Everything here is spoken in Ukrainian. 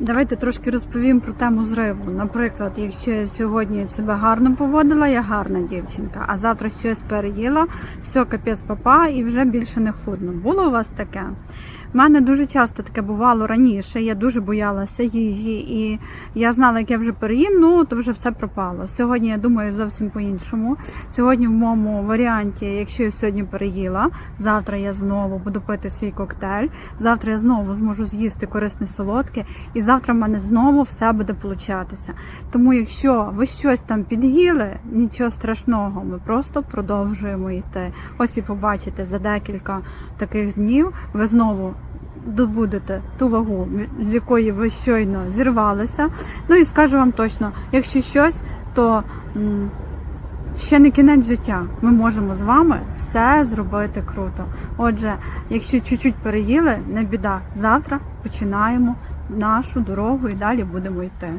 Давайте трошки розповім про тему зриву. Наприклад, якщо я сьогодні себе гарно поводила, я гарна дівчинка, а завтра щось переїла, все, капець папа, і вже більше не худно. Було у вас таке? У мене дуже часто таке бувало раніше. Я дуже боялася їжі, і я знала, як я вже переїм, ну то вже все пропало. Сьогодні я думаю зовсім по-іншому. Сьогодні в моєму варіанті, якщо я сьогодні переїла, завтра я знову буду пити свій коктейль. Завтра я знову зможу з'їсти корисне солодке, і завтра в мене знову все буде получатися. Тому, якщо ви щось там під'їли, нічого страшного, ми просто продовжуємо йти. Ось і побачите за декілька таких днів ви знову. Добудете ту вагу, з якої ви щойно зірвалися. Ну і скажу вам точно, якщо щось, то ще не кінець життя. Ми можемо з вами все зробити круто. Отже, якщо чуть-чуть переїли, не біда. Завтра починаємо нашу дорогу і далі будемо йти.